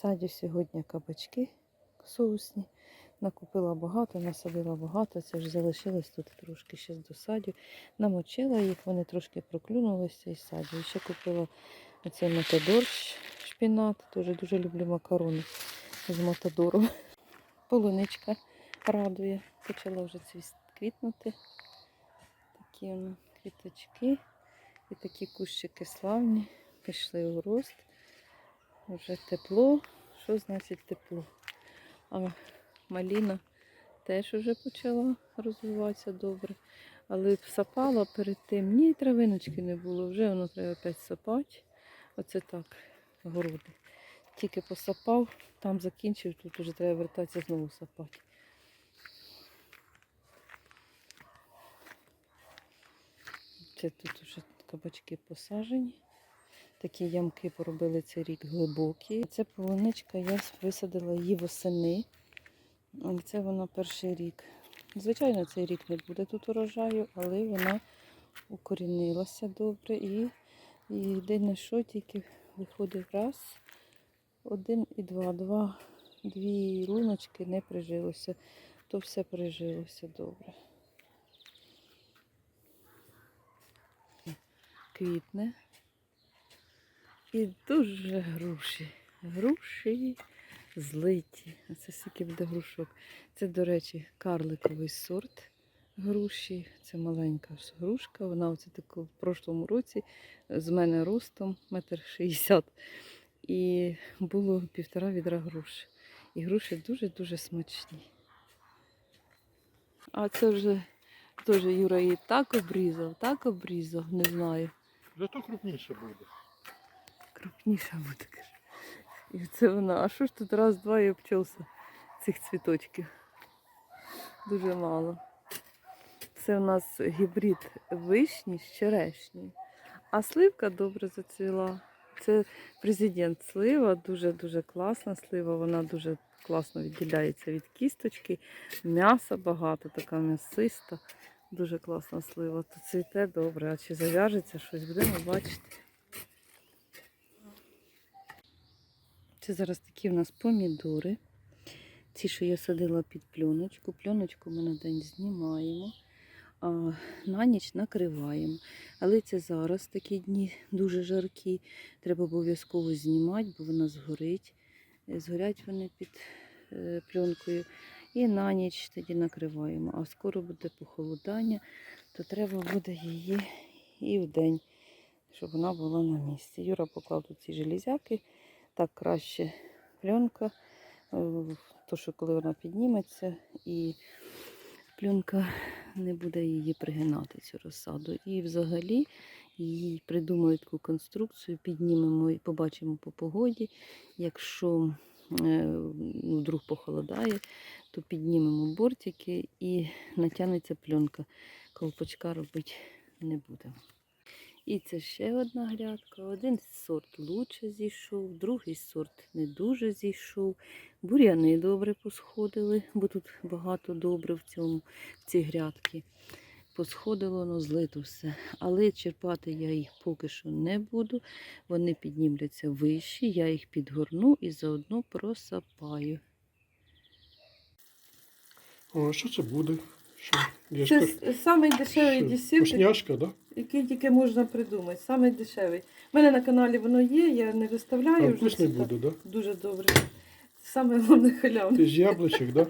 Садю сьогодні кабачки соусні. Накупила багато, насадила багато. Це ж залишилось тут трошки ще з досадю. Намочила їх, вони трошки проклюнулися і садю. І ще купила оцей матадор шпінат. Дуже дуже люблю макарони з матадором. Полуничка радує. Почала вже цвіст квітнути. Такі квіточки. І такі кущики славні. Пішли у рост. Вже тепло. Що значить тепло? А маліна теж вже почала розвиватися добре. Але сапала перед тим, ні травиночки не було, вже воно треба опять сапати. Оце так, городи. Тільки посапав, там закінчив, тут вже треба вертатися знову сапати. Це тут вже кабачки посажені. Такі ямки поробили цей рік глибокі. Це полуничка, я висадила її восени. Це вона перший рік. Звичайно, цей рік не буде тут урожаю, але вона укорінилася добре і, і єдине, що тільки виходив раз, один і два. Два, дві луночки не прижилося, то все прижилося добре. Квітне. І дуже груші. Груші злиті. А це скільки буде грушок. Це, до речі, карликовий сорт груші. Це маленька грушка. Вона оце таку в прошлому році з мене ростом метр шістдесят. І було півтора відра груш. І груші дуже-дуже смачні. А це вже теж Юра її так обрізав, так обрізав, не знаю. Зато крупніше буде. Крупніша буде. І це вона. А що ж тут раз-два і обчався цих цвіточків? Дуже мало. Це у нас гібрид вишні з черешні. А сливка добре зацвіла. Це президент слива, дуже-дуже класна слива. Вона дуже класно відділяється від кісточки. М'яса багато, така м'ясиста. Дуже класна слива. Тут цвіте добре, а чи зав'яжеться щось, будемо бачити. Це зараз такі в нас помідори. Ці, що я садила під пленочку. Пленочку ми на день знімаємо, а на ніч накриваємо. Але це зараз такі дні дуже жаркі. Треба обов'язково знімати, бо вона згорить. Е, Згорять вони під е, пленкою. І на ніч тоді накриваємо. А скоро буде похолодання, то треба буде її і в день, щоб вона була на місці. Юра поклав тут ці железяки так краще пленка, е, то що коли вона підніметься, і пленка не буде її пригинати, цю розсаду. І взагалі її придумали таку конструкцію, піднімемо і побачимо по погоді. Якщо е, ну, вдруг похолодає, то піднімемо бортики і натягнеться пленка. Колпачка робити не будемо. І це ще одна грядка. Один сорт лучше зійшов, другий сорт не дуже зійшов. Бур'яни добре посходили, бо тут багато добре в цьому, в цій грядки. Посходило, воно злито все. Але черпати я їх поки що не буду. Вони піднімляться вищі, я їх підгорну і заодно просапаю. О, що це буде? Що? Це самий дешевий десерт, Вкусняшка, да? Який тільки можна придумати. Самий дешевий. У мене на каналі воно є, я не А виставляю вже. вкусний це так. буде, да? Дуже добре. Саме головне халявне. Ти з яблучок, да?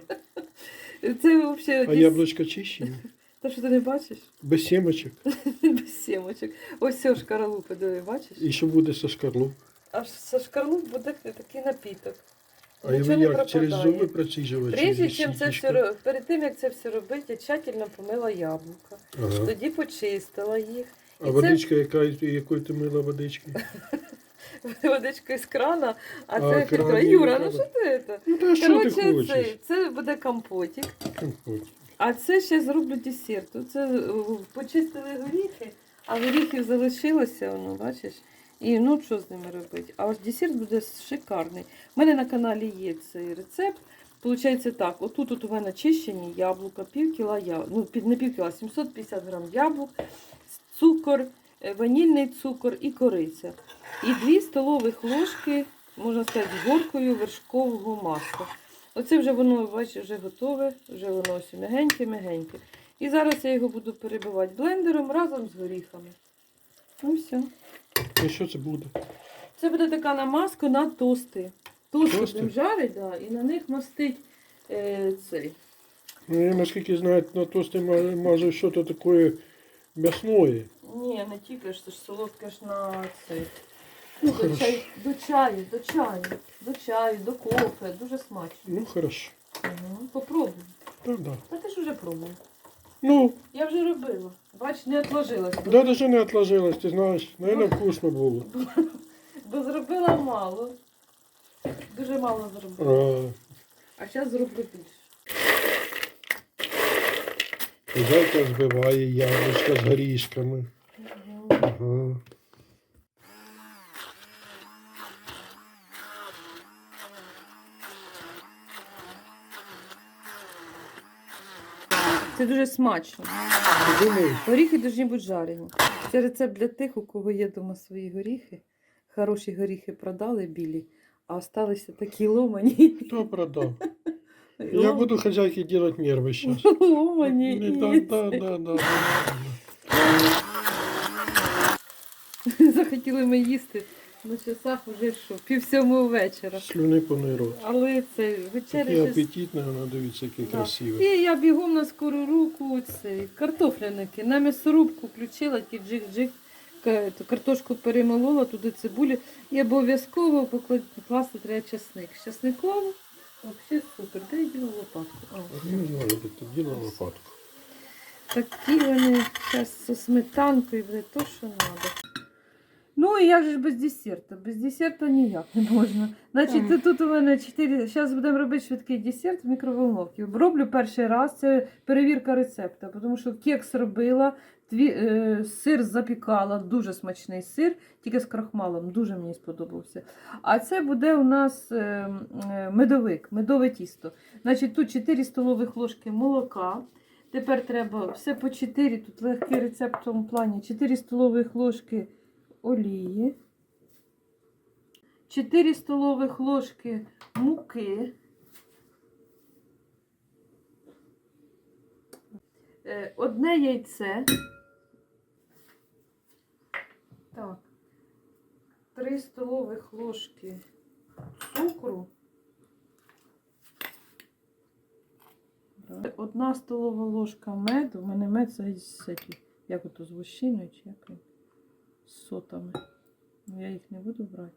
Це взагалі А яблучка чищені? Те, що ти не бачиш? Без сімочок. Без сімочок. Ось все шкаралупи, бачиш? І що буде со шкарлуп? Аж со шкарлуп буде такий напіток. А Нічого ви не як через пропадає. зуби проціжувати? Прежде чим це все ро- перед тим як це все робити, я тщательно помила яблука. Ага. Тоді почистила їх. А І це- водичка, яка, якою ти мила водички? Водичкою з крана, а, А, це кран фільтра. Юра, ну що ти це? Ну та що ти Коротше, це, хочеш? це буде компотик. Компот. А це ще зроблю десерт. Це е, почистили горіхи, а горіхів залишилося, воно, бачиш. І ну що з ними робити? А десерт буде шикарний. У мене на каналі є цей рецепт. Получається так, отут от у мене чищені яблука, пів кіла ну не пів кіла, 750 грам яблук, цукор, е, ванільний цукор і кориця. І 2 столових ложки можна сказати, з горкою вершкового масла. Оце вже воно, бачиш, вже готове, вже воно ось м'ягеньке-м'ягеньке. І зараз я його буду перебивати блендером разом з горіхами. Ну все. І що це буде? Це буде така намазка на тости. Тости, Тости? будемо жарити, да, і на них мастить е, цей. Ну, я наскільки знаю, на тости ма- маже щось таке м'ясное. Ні, не тільки ж це ж солодке ж на цей. Ну, до, Хорошо. чаю, до чаю, до чаю, до чаю, до кофе. Дуже смачно. Ну, хорошо. Угу. Попробуй. Да, да. Та ти ж вже пробував. Ну, Я вже робила. Бач, не отложилася. да, даже не отложилось, ти знаєш. Наверное, вкусно було. Бо зробила мало. Дуже мало зробила. А, А зараз зроблю більше. Зайка збиває яблучка з горішками. Ага. Це дуже смачно. Горіхи повинні бути жарені. Це рецепт для тих, у кого є вдома свої горіхи. Хороші горіхи продали білі, а осталися такі ломані. Хто продав? Я буду хозяйке делать нервы сейчас. ломані. Да, да, да, да. Захотіли ми їсти на часах вже що, пів сьомого вечора. Слюни повний рот. Але це вечеря. Такий щось- вона дивіться, який Да. красивий. І я бігом на скору руку цей, картофляники. На м'ясорубку включила ті джик-джик, ка- ту картошку перемолола, туди цибулю. І обов'язково покла- покласти треба часник. З часником взагалі супер. Дай діло лопатку. О, де діла лопатку. Такі вони зараз зі сметанкою, буде то, що треба. Ну і як же ж без десерту? Без десерту ніяк не можна. Значить, Ага. тут у мене 4. Зараз будемо робити швидкий десерт в мікроволновці. Роблю перший раз, це перевірка рецепту, тому що кекс робила, тві, е, сир запікала, дуже смачний сир, тільки з крахмалом, дуже мені сподобався. А це буде у нас е, е, медовик, медове тісто. Значить, тут 4 столових ложки молока. Тепер треба все по 4, тут легкий рецепт в тому плані. 4 столових ложки олії, 4 столових ложки муки, е, одне яйце. Так. 3 столових ложки цукру. Так. Одна столова ложка меду. У мене мед з як ото з чи як він, з сотами. Ну, я їх не буду брати.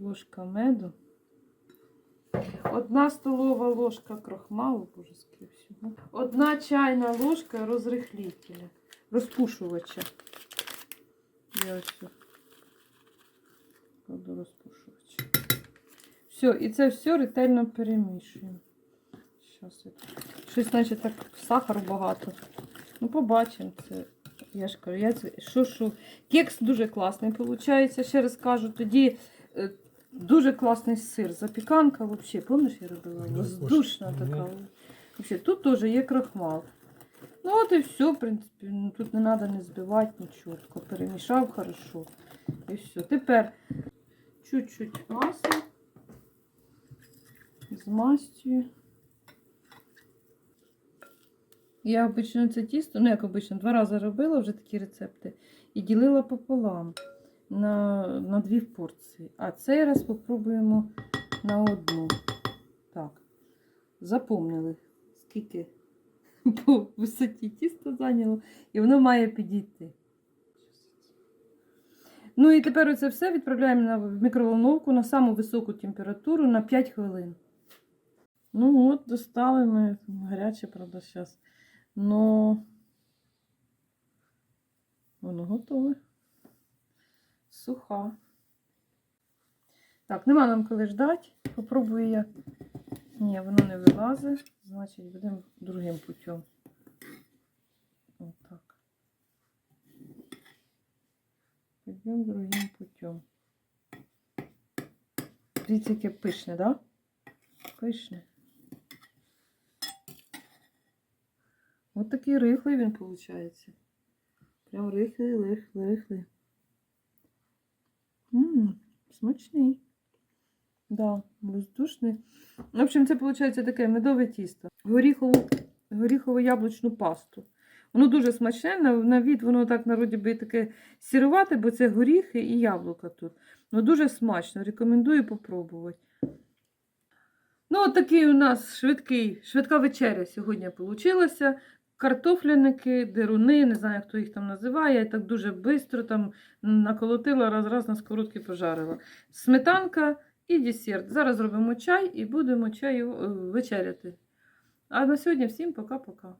Ложка меду. Одна столова ложка крохмалу, боже, скільки всього. Одна чайна ложка розрихлителя, розпушувача. Я ось кладу розпушувач. Все, і це все ретельно перемішуємо. Щас я. Щось, значить, так сахару багато. Ну, побачимо. Це, я ж кажу, я що. Кекс дуже класний, виходить. Ще раз кажу, тоді е, дуже класний сир. Запіканка взагалі, пам'ятаєш, я робила? Воздушна така. Вообще, тут теж є крахмал. Ну от і все, в принципі. Ну, тут не треба не збивати нічого. Тако перемішав хорошо. І все. Тепер чуть-чуть масла. Змастюю. Я обично це тісто, ну як обично, два рази робила вже такі рецепти і ділила пополам на, на дві порції. А цей раз спробуємо на одну. Так, запомнили, скільки по висоті тісто зайняло, і воно має підійти. Ну і тепер оце все відправляємо на мікроволновку на саму високу температуру на 5 хвилин. Ну от, достали ми гаряче, правда, зараз. Но воно готове. Суха. Так, нема нам коли ждати. Попробую я. Ні, воно не вилазить. Значить, будемо другим путем. Отак. Пойдемо другим путем. Дивіться, яке пишне, да? Пишне. Ось такий рихлий він виходить. Прям рихлий, рихлий, рихлий. Ммм, смачний. Да, воздушний. В общем, це виходить таке медове тісто. Горіхову, горіхово яблучну пасту. Воно дуже смачне, на від воно так народі би таке сірувати, бо це горіхи і яблука тут. Ну дуже смачно, рекомендую попробувати. Ну, от такий у нас швидкий, швидка вечеря сьогодні вийшла. Картофляники, деруни, не знаю, хто їх там називає. Я так дуже швидко там наколотила, раз-раз на сковородці пожарила. Сметанка і десерт. Зараз зробимо чай і будемо чаю е, вечеряти. А на сьогодні всім пока-пока.